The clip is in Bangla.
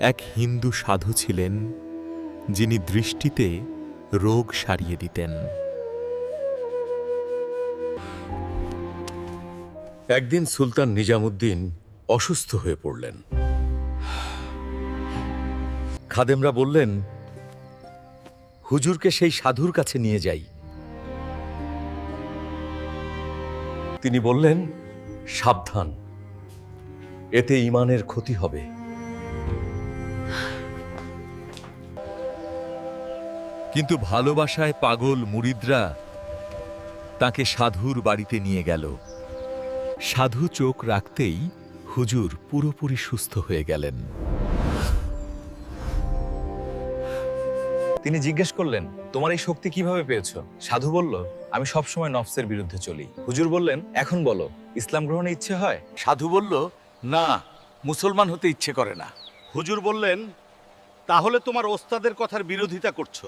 এক হিন্দু সাধু ছিলেন, যিনি দৃষ্টিতে রোগ সারিয়ে দিতেন। একদিন সুলতান নিজামুদ্দিন অসুস্থ হয়ে পড়লেন। খাদেমরা বললেন, হুজুরকে সেই সাধুর কাছে নিয়ে যাই। তিনি বললেন, সাবধান, এতে ইমানের ক্ষতি হবে। কিন্তু ভালোবাসায় পাগল মুরিদরা তাকে সাধুর বাড়িতে নিয়ে গেল। সাধু চোখ রাখতেই হুজুর পুরোপুরি সুস্থ হয়ে গেলেন। তিনি জিজ্ঞেস করলেন তোমার এই শক্তি কীভাবে পেয়েছ? সাধু বলল আমি সবসময় নফসের বিরুদ্ধে চলি। হুজুর বললেন এখন বলো ইসলাম গ্রহণে ইচ্ছে হয়? সাধু বলল না মুসলমান হতে ইচ্ছে করে না। হুজুর বললেন তাহলে তোমার ওস্তাদের কথার বিরোধিতা করছ।